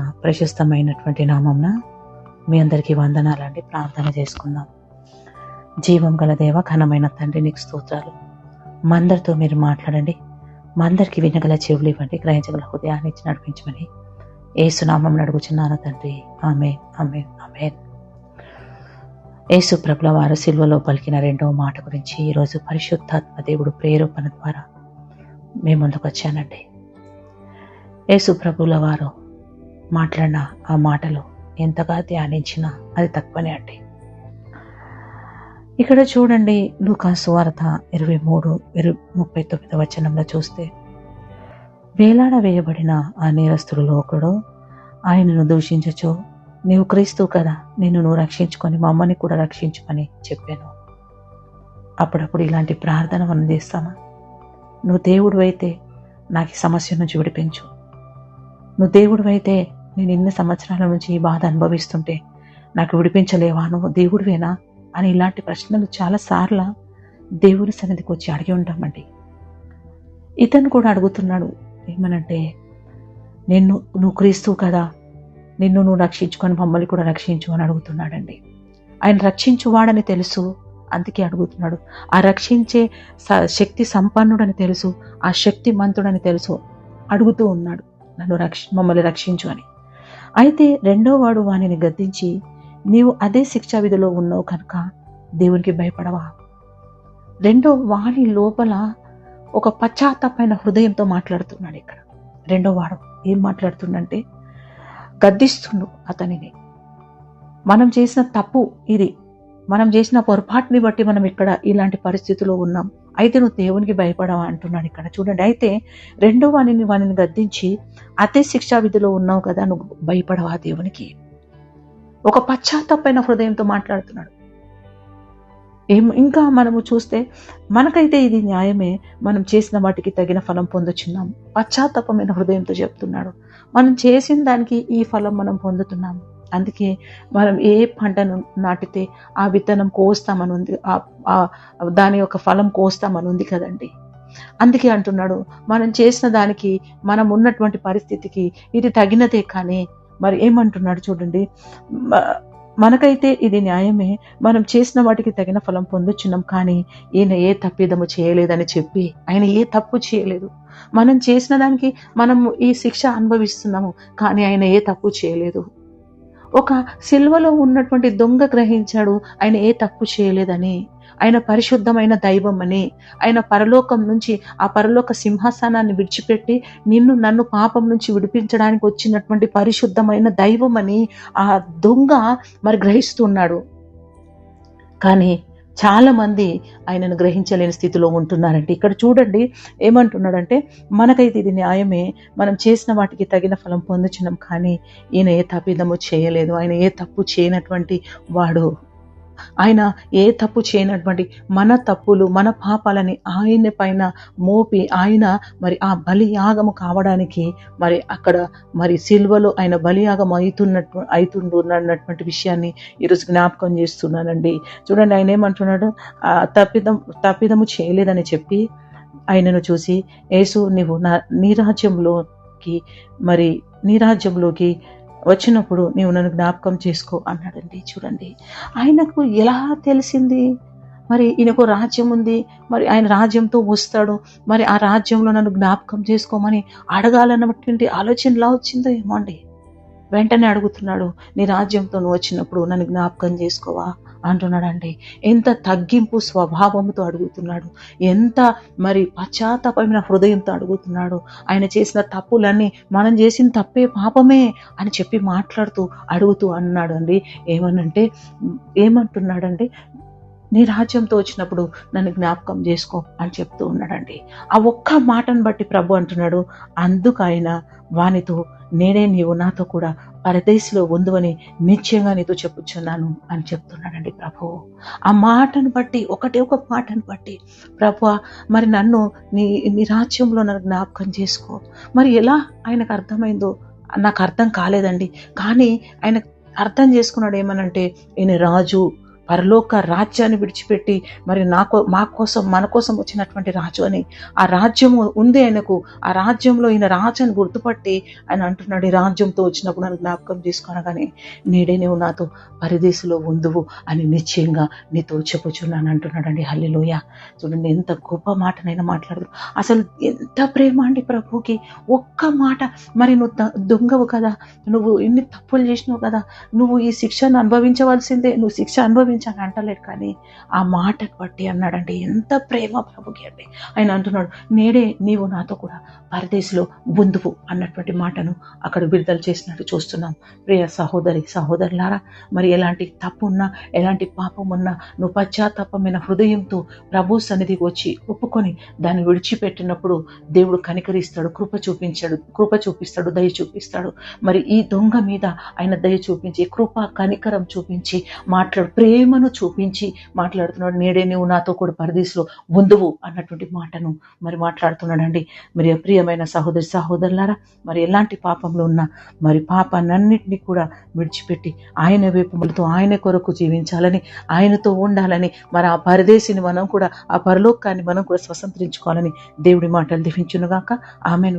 ప్రశస్తమైనటువంటి నామంన మీ అందరికీ వందనాలండి ప్రార్థన చేసుకుందాం. జీవం గల దేవ ఘనమైన తండ్రి నీకు స్తోత్రాలు. మా అందరితో మీరు మాట్లాడండి. మా అందరికీ వినగల చెవులు ఇవ్వండి. గ్రహించగల హృదయాన్ని ఇచ్చి నడిపించమని ఏసునామం అడుగుచున్నాను తండ్రి. ఆమె ఆమె ఆమె యేసు ప్రభుల వారు సిల్వలో పలికిన రెండవ మాట గురించి ఈరోజు పరిశుద్ధాత్మ దేవుడు ప్రేరేపణ ద్వారా మీ ముందుకు వచ్చానండి. యేసు ప్రభుల వారు మాట్లాడిన ఆ మాటలు ఎంతగా ధ్యానించినా అది తక్కువనే అండి. ఇక్కడ చూడండి లూకాసు వార్త ఇరవై మూడు ఇరవై ముప్పై తొమ్మిది వచనంలో చూస్తే వేలాడ వేయబడిన ఆ నేరస్తులలో ఒకడు ఆయనను దూషించచ్చు నీవు క్రీస్తు కదా నిన్ను నువ్వు రక్షించుకొని మా అమ్మని కూడా రక్షించుకొని చెప్పాను. అప్పుడప్పుడు ఇలాంటి ప్రార్థన మనం చేస్తామా? నువ్వు దేవుడు అయితే నాకు సమస్య నుంచి విడిపించు. నువ్వు దేవుడు అయితే నేను ఎన్ని సంవత్సరాల నుంచి ఈ బాధ అనుభవిస్తుంటే నాకు విడిపించలేవా? నువ్వు దేవుడివేనా? అని ఇలాంటి ప్రశ్నలు చాలాసార్లు దేవుని సన్నిధికి వచ్చి అడిగి ఉంటామండి. ఇతను కూడా అడుగుతున్నాడు ఏమనంటే నిన్ను నువ్వు క్రీస్తు కదా నిన్ను నువ్వు రక్షించుకొని మమ్మల్ని కూడా రక్షించు అని అడుగుతున్నాడండి. ఆయన రక్షించువాడని తెలుసు అందుకే అడుగుతున్నాడు. ఆ రక్షించే స- శక్తి సంపన్నుడని తెలుసు ఆ శక్తి మంతుడని తెలుసు అడుగుతూ ఉన్నాడు నన్ను రక్ష మమ్మల్ని రక్షించు అని. అయితే రెండో వాడు వానిని గద్దించి నీవు అదే శిక్షా విధిలో ఉన్నావు కనుక దేవునికి భయపడవా? రెండో వాని లోపల ఒక పశ్చాత్తాపైన హృదయంతో మాట్లాడుతున్నాడు ఇక్కడ. రెండో వాడు ఏం మాట్లాడుతుండంటే గద్దిస్తుండు అతనిని. మనం చేసిన తప్పు ఇది. మనం చేసిన పొరపాటుని బట్టి మనం ఇక్కడ ఇలాంటి పరిస్థితిలో ఉన్నాం. అయితే నువ్వు దేవునికి భయపడవా అంటున్నాడు ఇక్కడ. చూడండి అయితే రెండో వాణిని వానిని గద్దించి అదే శిక్షా విధిలో ఉన్నావు కదా నువ్వు భయపడవా దేవునికి? ఒక పశ్చాత్తపైన హృదయంతో మాట్లాడుతున్నాడు. ఏం ఇంకా మనము చూస్తే మనకైతే ఇది న్యాయమే మనం చేసిన వాటికి తగిన ఫలం పొందుచున్నాం పశ్చాత్తపమైన హృదయంతో చెప్తున్నాడు. మనం చేసిన దానికి ఈ ఫలం మనం పొందుతున్నాము. అందుకే మనం ఏ పంటను నాటితే ఆ విత్తనం కోస్తామని ఉంది ఆ- ఆ- దాని యొక్క ఫలం కోస్తామని ఉంది కదండి. అందుకే అంటున్నాడు మనం చేసిన దానికి మనం ఉన్నటువంటి పరిస్థితికి ఇది తగినదే కానీ మరి ఏమంటున్నాడు చూడండి మనకైతే ఇది న్యాయమే మనం చేసిన వాటికి తగిన ఫలం పొందుచున్నాం కానీ ఈయన ఏ తప్పిదము చేయలేదని చెప్పి ఆయన ఏ తప్పు చేయలేదు. మనం చేసిన దానికి మనము ఈ శిక్ష అనుభవిస్తున్నాము కానీ ఆయన ఏ తప్పు చేయలేదు. ఒక సిల్వలో ఉన్నటువంటి దొంగ గ్రహించాడు ఆయన ఏ తప్పు చేయలేదని. ఆయన పరిశుద్ధమైన దైవం అని. ఆయన పరలోకం నుంచి ఆ పరలోక సింహాసనాన్ని విడిచిపెట్టి నిన్ను నన్ను పాపం నుంచి విడిపించడానికి వచ్చినటువంటి పరిశుద్ధమైన దైవం అని ఆ దొంగ మరి గ్రహిస్తున్నాడు కానీ చాలా మంది ఆయనను గ్రహించలేని స్థితిలో ఉంటున్నారంటే ఇక్కడ చూడండి ఏమంటున్నాడంటే మనకైతే ఇది న్యాయమే మనం చేసిన వాటికి తగిన ఫలం పొందుచున్నాం కానీ ఈయన ఏ తప్పిదము చేయలేదు. ఆయన ఏ తప్పు చేయనటువంటి వాడు ఆయన ఏ తప్పు చేయనటువంటి మన తప్పులు మన పాపాలని ఆయన పైన మోపి ఆయన మరి ఆ బలియాగము కావడానికి మరి అక్కడ మరి సిల్వలో ఆయన బలియాగం అవుతున్నట్టు అవుతుండున్నటువంటి విషయాన్ని ఈరోజు జ్ఞాపకం చేస్తున్నానండి. చూడండి ఆయన ఏమంటున్నాడు? తప్పిదం తప్పిదము చేయలేదని చెప్పి ఆయనను చూసి యేసు నీవు నా నీ రాజ్యంలోకి మరి నీ రాజ్యంలోకి వచ్చినప్పుడు నీవు నన్ను జ్ఞాపకం చేసుకో అన్నాడండి. చూడండి ఆయనకు ఎలా తెలిసింది? మరి ఈయనకు రాజ్యం ఉంది మరి ఆయన రాజ్యంతో వస్తాడు మరి ఆ రాజ్యంలో నన్ను జ్ఞాపకం చేసుకోమని అడగాలన్నటువంటి ఆలోచన ఎలా వచ్చిందో ఏమో అండి. వెంటనే అడుగుతున్నాడు నీ రాజ్యంతో నువ్వు వచ్చినప్పుడు నన్ను జ్ఞాపకం చేసుకోవా? అంటున్నాడండి ఎంత తగ్గింపు స్వభావంతో అడుగుతున్నాడు? ఎంత మరి పశ్చాత్తాపమైన హృదయంతో అడుగుతున్నాడు? ఆయన చేసిన తప్పులన్నీ మనం చేసిన తప్పే పాపమే అని చెప్పి మాట్లాడుతూ అడుగుతూ అన్నాడు అండి ఏమనంటే ఏమంటున్నాడంటే నీ రాజ్యంతో వచ్చినప్పుడు నన్ను జ్ఞాపకం చేసుకో అని చెప్తూ ఉన్నాడండి. ఆ ఒక్క మాటను బట్టి ప్రభు అంటున్నాడు. అందుకు ఆయన వానితో నేనే నీవు నాతో కూడా పరదేశిలో ఉందువని నిశ్చయంగా నీతో చెప్పుచున్నాను అని చెప్తున్నాడండి ప్రభు. ఆ మాటను బట్టి ఒకటే ఒక మాటను బట్టి ప్రభు మరి నన్ను నీ నీ రాజ్యంలో నన్ను జ్ఞాపకం చేసుకో. మరి ఎలా ఆయనకు అర్థమైందో నాకు అర్థం కాలేదండి. కానీ ఆయన అర్థం చేసుకున్నాడు ఏమనంటే ఈయన రాజు పరలోక రాజ్యాన్ని విడిచిపెట్టి మరి నాకో మా కోసం మన కోసం వచ్చినటువంటి రాజు అని. ఆ రాజ్యము ఉంది ఆయనకు. ఆ రాజ్యంలో ఈయన రాజు అని గుర్తుపట్టి ఆయన అంటున్నాడు ఈ రాజ్యంతో వచ్చినప్పుడు నన్ను జ్ఞాపకం చేసుకొనగానే నేడే నువ్వు నాతో పరిదేశంలో ఉందువు అని నిశ్చయంగా నీతో చెప్పుచున్నాను అంటున్నాడండి. హల్లిలోయ. చూడండి ఎంత గొప్ప మాటనైనా మాట్లాడదు అసలు ఎంత ప్రేమ అండి ప్రభుకి ఒక్క మాట. మరి నువ్వు ద- దొంగవు కదా. నువ్వు ఎన్ని తప్పులు చేసినావు కదా. నువ్వు ఈ శిక్షను అనుభవించవలసిందే. నువ్వు శిక్ష అనుభవించాలని అంటలేడు కానీ ఆ మాటకు బట్టి అన్నాడంటే ఎంత ప్రేమ ప్రభుకి అండి. ఆయన అంటున్నాడు నేడే నీవు నాతో కూడా పరదేశంలో బుందువు అన్నటువంటి మాటను అక్కడ విడుదల చేసినట్టు చూస్తున్నాం. ప్రియ సహోదరి సహోదరులారా మరి ఎలాంటి తప్పు ఉన్నా ఎలాంటి పాపం ఉన్నా నువ్వు పశ్చాత్తాపమైన హృదయంతో ప్రభు సన్నిధికి వచ్చి ఒప్పుకొని దాన్ని విడిచిపెట్టినప్పుడు దేవుడు కనికరిస్తాడు కృప చూపించాడు కృప చూపిస్తాడు దయ చూపిస్తాడు. మరి ఈ దొంగ మీద ఆయన దయ చూపించి కృప కనికరం చూపించి మాట్లాడు ప్రేమ ప్రేమను చూపించి మాట్లాడుతున్నాడు నేడే నువ్వు నాతో కూడా పరదీసులో ఉందువు అన్నటువంటి మాటను మరి మాట్లాడుతున్నాడండి. మరి ప్రియమైన సహోదరి సహోదరులారా మరి ఎలాంటి పాపంలో ఉన్నా మరి పాపాన్నింటినీ కూడా విడిచిపెట్టి ఆయన వేపుములతో ఆయన కొరకు జీవించాలని ఆయనతో ఉండాలని మరి ఆ పరదేశిని మనం కూడా ఆ పరలోకాన్ని మనం కూడా స్వతంత్రించుకోవాలని దేవుడి మాటలు దివించునుగాక. ఆమెను.